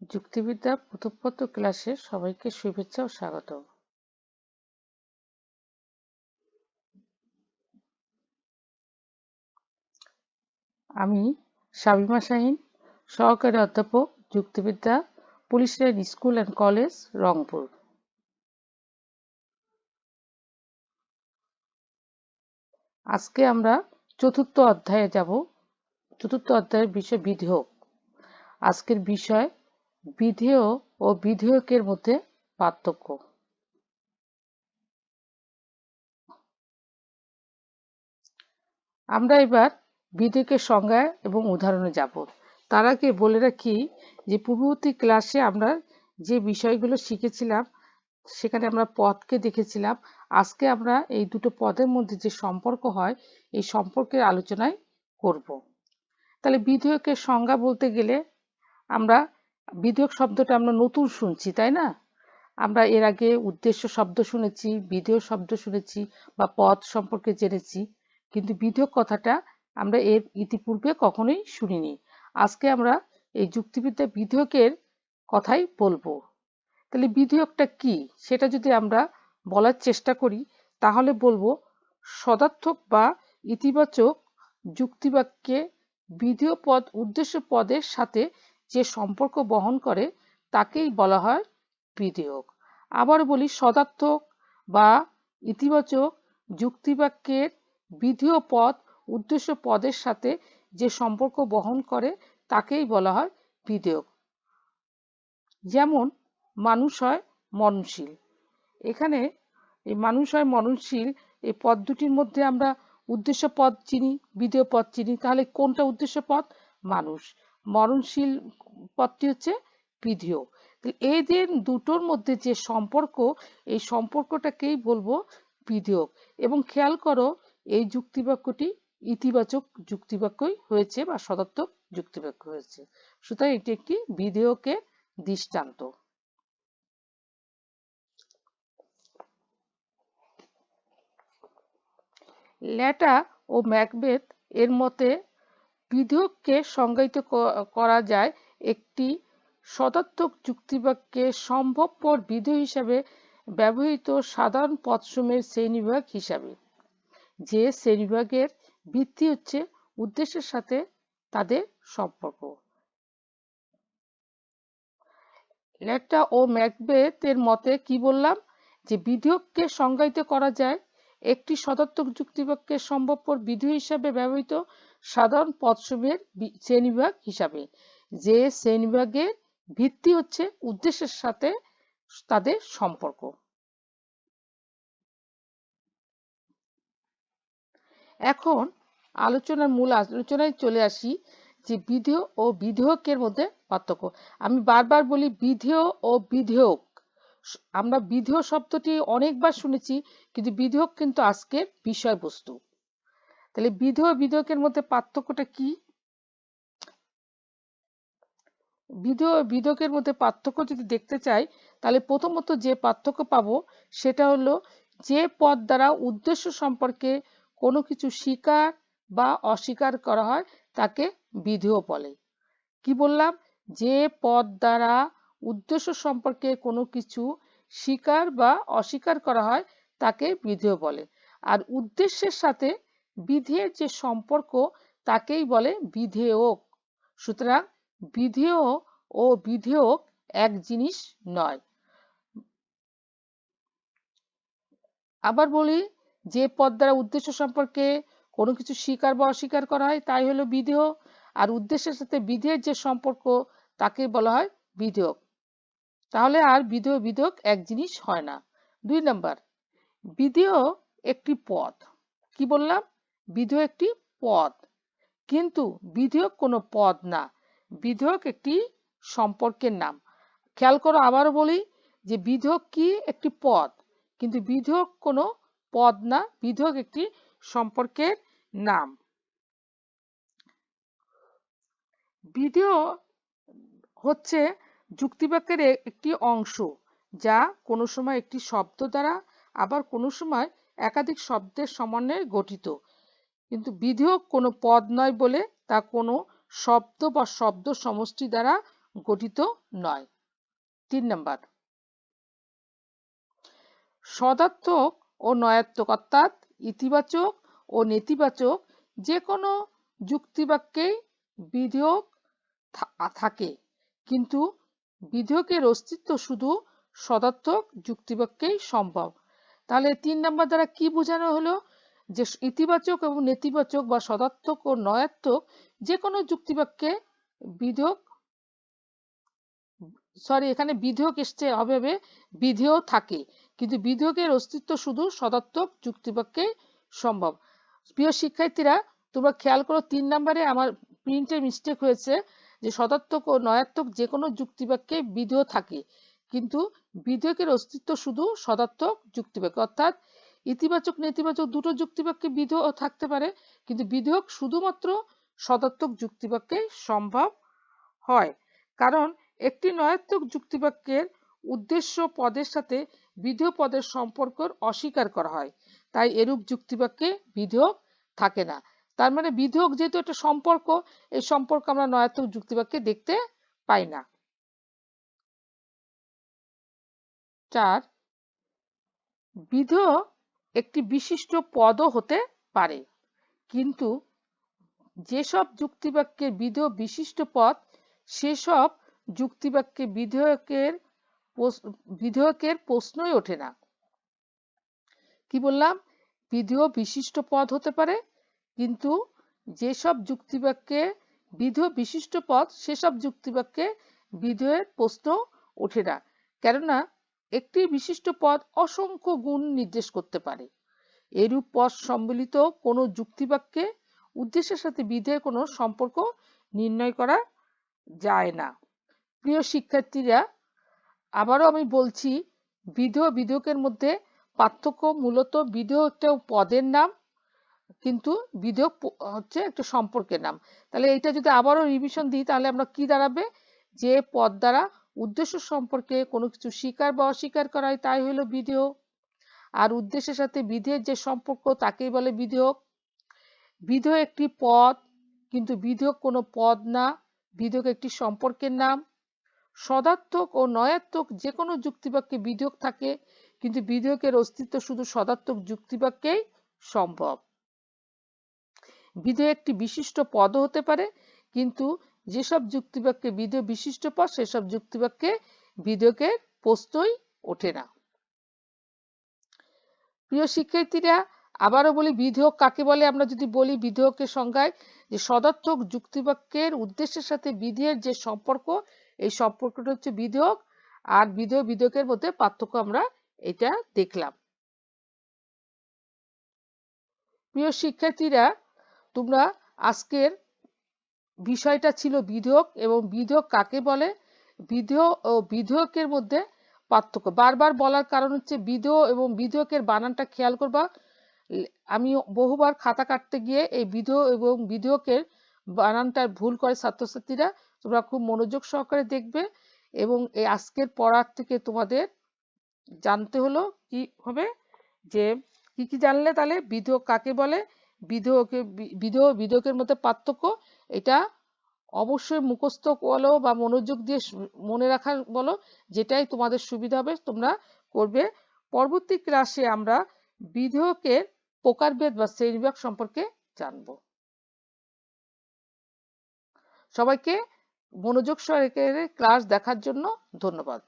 যুক্তিবিদ্যা প্রথমপত্র ক্লাসে সবাইকে শুভেচ্ছা ও স্বাগত আমি শামিমা শাহিন, সহকারী অধ্যাপক যুক্তিবিদ্যা, police line school and college, Rangpur. আজকে আমরা চতুর্থ অধ্যায়ে যাব। চতুর্থ অধ্যায়ের বিষয় বিধেয়ক আজকের বিষয় বিধেয় ও বিধেয়কের মধ্যে পার্থক্য। আমরা এবার বিধেয়কের সংজ্ঞা এবং উদাহরণে যাব। তার আগে বলে রাখি যে, পূর্ববর্তী ক্লাসে আমরা যে বিষয়গুলো শিখেছিলাম, সেখানে আমরা পদকে দেখেছিলাম। আজকে আমরা এই দুটো পদের মধ্যে যে সম্পর্ক হয়, এই সম্পর্কের আলোচনায় করব। তাহলে বিধেয়কের সংজ্ঞা বলতে গেলে আমরা বিধেয়ক শব্দটা আমরা নতুন শুনছি, তাই না? আমরা এর আগে উদ্দেশ্য শব্দ শুনেছি, বিধেয় শব্দ শুনেছি বা পদ সম্পর্কে জেনেছি, কিন্তু বিধেয়ক কথাটা আমরা এর ইতিপূর্বে কখনোই শুনিনি। আজকে আমরা এই যুক্তিবিদ্যা বিধেয়কের কথাই বলব। তাহলে বিধেয়কটা কি? সেটা যদি আমরা বলার চেষ্টা করি, তাহলে বলব সদার্থক বা ইতিবাচক যুক্তিবাক্যে বিধেয় পদ উদ্দেশ্য পদের সাথে যে সম্পর্ক বহন করে তাকেই বলা হয় বিধেয়ক। আবার বলি, সদার্থক বা ইতিবাচক যুক্তিবাক্যের বিধেয় পদ, উদ্দেশ্য পদের সাথে যে সম্পর্ক বহন করে তাকেই বলা হয় বিধেয়ক। যেমন, মানুষ হয় মননশীল এখানে এই মানুষ হয় মননশীল এই পদ দুটির মধ্যে আমরা উদ্দেশ্য পদ চিনি, বিধেয় পদ চিনি, তাহলে কোনটা উদ্দেশ্য পদ? মানুষ। মরণশীল পদটি হচ্ছে এই যে দুটোর মধ্যে যে সম্পর্ক, এই সম্পর্কটাকেই বলব বিধেয়ক এবং খেয়াল করো, এই যুক্তিবাক্যটি ইতিবাচক যুক্তিবাক্যই হয়েছে বা সদার্থক যুক্তিবাক্য হয়েছে। সুতরাং এটি একটি বিধেয়কের দৃষ্টান্ত। ল্যাটা ও ম্যাকবেথ এর মতে বিধেয়ককে সংজ্ঞায়িত করা যায় একটি সদার্থক যুক্তিবাক্যে সম্ভবপর বিধেয় হিসাবে ব্যবহৃত সাধারণ পদসমূহের শ্রেণীবিভাগ হিসাবে। যে শ্রেণীবিভাগের ভিত্তি হচ্ছে উদ্দেশ্যের সাথে তাদের সম্পর্ক। লেটা ও ম্যাকবেথ এর মতে কি বললাম? যে বিধেয়ককে সংজ্ঞায়িত করা যায় একটি সদার্থক যুক্তিবাক্যের সম্ভবপর বিধেয় হিসাবে ব্যবহৃত সাধারণ পদসমূহের শ্রেণীবিভাগ হিসাবে। যে শ্রেণীবিভাগের ভিত্তি হচ্ছে উদ্দেশ্যের সাথে তাদের সম্পর্ক। এখন আলোচনার মূল আলোচনায় চলে আসি যে বিধেয় ও বিধেয়কের মধ্যে পার্থক্য। আমি বারবার বলি বিধেয় ও বিধেয়ক। আমরা বিধেয় শব্দটি অনেকবার শুনেছি, কিন্তু বিধেয়ক কিন্তু আজকের বিষয়বস্তু। তাহলে বিধেয় বিধেয়কের মধ্যে পার্থক্যটা কি? বিধেয় বিধেয়কের মধ্যে পার্থক্য যদি দেখতে চাই, তাহলে প্রথমত যে পার্থক্য পাবো সেটা হলো যে পদ দ্বারা উদ্দেশ্য সম্পর্কে কোনো কিছু স্বীকার বা অস্বীকার করা হয়, তাকে বিধেয় বলে। কি বললাম? যে পদ দ্বারা উদ্দেশ্য সম্পর্কে কোনো কিছু স্বীকার বা অস্বীকার করা হয়, তাকে বিধেয় বলে। আর উদ্দেশ্যের সাথে বিধেয়ের যে সম্পর্ক, তাকেই বলে বিধেয়ক। সুতরাং বিধেয় ও বিধেয়ক এক জিনিস নয়। আবার বলি, যে পদ দ্বারা উদ্দেশ্য সম্পর্কে কোনো কিছু স্বীকার বা অস্বীকার করা হয়, তাই হলো বিধেয়। আর উদ্দেশ্যের সাথে বিধেয়ের যে সম্পর্ক, তাকে বলা হয় বিধেয়ক। তাহলে আর বিধেয় বিধেয়ক এক জিনিস হয় না। দুই নাম্বার, বিধেয় একটি পদ। কি বললাম? বিধেয় একটি পদ। কিন্তু বিধেয়ক কোনো পদ না। বিধেয়ক একটি সম্পর্কের নাম। খেয়াল করো আবারও বলি যে বিধেয়ক কি একটি পদ? কিন্তু বিধেয়ক কোনো পদ না, বিধেয়ক একটি সম্পর্কের নাম। বিধেয় হচ্ছে যুক্তিবাক্যের একটি অংশ যা কোনো সময় একটি শব্দ দ্বারা, আবার কোনো সময় একাধিক শব্দের সমন্বয়ে গঠিত। কিন্তু বিধেয়ক কোনো পদ নয় বলে তা কোনো শব্দ বা শব্দ সমষ্টি দ্বারা গঠিত নয়। তিন নাম্বার। সদার্থক ও নয়াত্মক অর্থাৎ ইতিবাচক ও নেতিবাচক যে কোনো যুক্তিবাক্যেই বিধেয়ক থাকে। কিন্তু বিধেয়কের অস্তিত্ব শুধু সদার্থক যুক্তিবাক্যেই সম্ভব। তাহলে তিন নাম্বার দ্বারা কি বোঝানো হলো? যে ইতিবাচক এবং নেতিবাচক বা সদার্থক ও নয়াত্মক যে কোনো যুক্তিবাক্যে বিধেয়ক সরি, এখানে বিধেয়ক এসছে অভাবে বিধেয় থাকে। কিন্তু বিধেয়কের অস্তিত্ব শুধু সদার্থক যুক্তিবাক্যে সম্ভব। প্রিয় শিক্ষার্থীরা, তোমরা খেয়াল করো তিন নম্বরে আমার প্রিন্টে মিস্টেক হয়েছে যে সদার্থক ও নয়াত্মক যে কোনো যুক্তিবাক্যে বিধেয় থাকে। কিন্তু বিধেয়কের অস্তিত্ব শুধু সদার্থক যুক্তিবাক্য অর্থাৎ ইতিবাচক, নেতিবাচক দুটো যুক্তিবাক্যে বিধেয় থাকতে পারে, কিন্তু বিধেয়ক শুধুমাত্র সদার্থক যুক্তিবাক্যে সম্ভব হয়। কারণ একটি নয়াত্মক যুক্তিবাক্যের উদ্দেশ্য পদের সাথে বিধেয় পদের সম্পর্ক অস্বীকার করা হয়। তাই এরূপ যুক্তিবাক্যে বিধেয়ক থাকে না। তার মানে বিধেয়ক যেহেতু একটা সম্পর্ক, এই সম্পর্ক আমরা নয়াত্মক যুক্তিবাক্যে দেখতে পাই না। চার, বিধেয় একটি বিশিষ্ট পদও হতে পারে। কিন্তু যেসব যুক্তিবাক্যের বিধেয় বিশিষ্ট পদ, সেসব যুক্তিবাক্যে বিধেয়কের বিধেয়কের প্রশ্নই ওঠে না। কি বললাম? বিধেয় বিশিষ্ট পদ হতে পারে, কিন্তু যেসব যুক্তিবাক্যে বিধেয় বিশিষ্ট পদ, সেসব যুক্তিবাক্যে বিধেয়ের প্রশ্ন ওঠে না। কেননা একটি বিশিষ্ট পদ অসংখ্য গুণ নির্দেশ করতে পারে। এরূপ পদ সম্বলিত কোনো যুক্তিবাক্যে উদ্দেশ্যের সাথে বিধেয়ের কোনো সম্পর্ক নির্ণয় করা যায় না। প্রিয় শিক্ষার্থীরা, আবারও আমি বলছি বিধেয় বিধেয়কের মধ্যে পার্থক্য মূলত বিধেয় একটা পদের নাম, কিন্তু বিধেয়ক হচ্ছে একটা সম্পর্কের নাম। তাহলে এটা যদি আবারও রিভিশন দিই, তাহলে আমরা কি দাঁড়াবে? যে পদ দ্বারা উদ্দেশ্য সম্পর্কে কোনো কিছু স্বীকার বা অস্বীকার করা হয় তাই হলো বিধেয়। আর উদ্দেশ্যের সাথে বিধেয়ের যে সম্পর্ক তাকেই বলে বিধেয়ক বিধেয় একটি পদ, কিন্তু বিধেয়ক কোনো পদ না বিধেয়ক একটি সম্পর্কের নাম। সদার্থক ও নয়াত্মক যে কোনো যুক্তিবাক্যে বিধেয়ক থাকে, কিন্তু বিধেয়কের অস্তিত্ব শুধু সদার্থক যুক্তিবাক্যেই সম্ভব। বিধেয় একটি বিশিষ্ট পদও হতে পারে, কিন্তু যেসব যুক্তিবাক্যে বিধেয় বিশিষ্ট পদ সেসব যুক্তিবাক্যে বিধেয়কের প্রশ্নই ওঠে না। প্রিয় শিক্ষার্থীরা, আবারও বলি, বিধেয়ক কাকে বলে? আমরা যদি বলি বিধেয়কের সংজ্ঞায় যে সদার্থক যুক্তিবাক্যের উদ্দেশ্যের সাথে বিধেয়ের যে সম্পর্ক, এই সম্পর্কটা হচ্ছে বিধেয়ক, আর বিধেয় বিধেয়কের মধ্যে পার্থক্য আমরা এটা দেখলাম। প্রিয় শিক্ষার্থীরা, তোমরা আজকের বিষয়টা ছিল বিধেয়ক এবং বিধেয়ক কাকে বলে? বিধেয় ও বিধেয়কের মধ্যে পার্থক্য। বারবার বলার কারণ হচ্ছে বিধেয় এবং বিধেয়কের বানানটা খেয়াল করবা। আমি বহুবার খাতা কাটতে গিয়ে এই বিধেয় এবং বিধেয়কের বানানটা ভুল করে ছাত্রছাত্রীরা, তোমরা খুব মনোযোগ সহকারে দেখবে এবং এই আজকের পড়ার থেকে তোমাদের জানতে হলো কি হবে? যে কি কি জানলে তাহলে বিধেয়ক কাকে বলে? বিধেয়কে বিধেয়, বিধেয়কের মধ্যে পার্থক্য এটা অবশ্যই মুখস্থ বলো বা মনোযোগ দিয়ে মনে রাখার বলো যেটাই তোমাদের সুবিধা হবে তোমরা করবে। পরবর্তী ক্লাসে আমরা বিধেয়কের প্রকারভেদ বা শ্রেণীবিভাগ সম্পর্কে জানব। সবাইকে মনোযোগ সহকারে ক্লাস দেখার জন্য ধন্যবাদ।